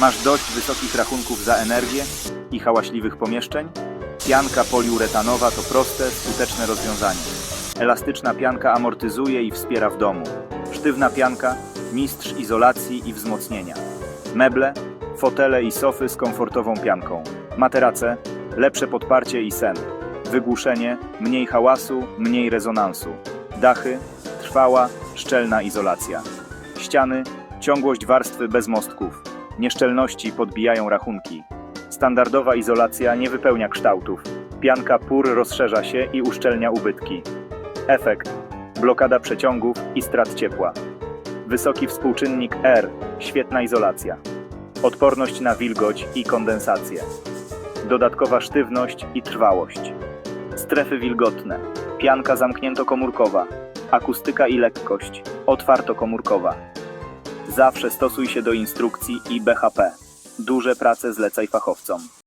Masz dość wysokich rachunków za energię i hałaśliwych pomieszczeń? Pianka poliuretanowa to proste, skuteczne rozwiązanie. Elastyczna pianka amortyzuje i wspiera w domu. Sztywna pianka, mistrz izolacji i wzmocnienia. Meble, fotele i sofy z komfortową pianką. Materace, lepsze podparcie i sen. Wygłuszenie, mniej hałasu, mniej rezonansu. Dachy, trwała, szczelna izolacja. Ściany, ciągłość warstwy bez mostków. Nieszczelności podbijają rachunki. Standardowa izolacja nie wypełnia kształtów. Pianka pór rozszerza się i uszczelnia ubytki. Efekt: blokada przeciągów i strat ciepła. Wysoki współczynnik R, świetna izolacja. Odporność na wilgoć i kondensację. Dodatkowa sztywność i trwałość. Strefy wilgotne. Pianka zamkniętokomórkowa. Akustyka i lekkość. Otwartokomórkowa. Zawsze stosuj się do instrukcji i BHP. Duże prace zlecaj fachowcom.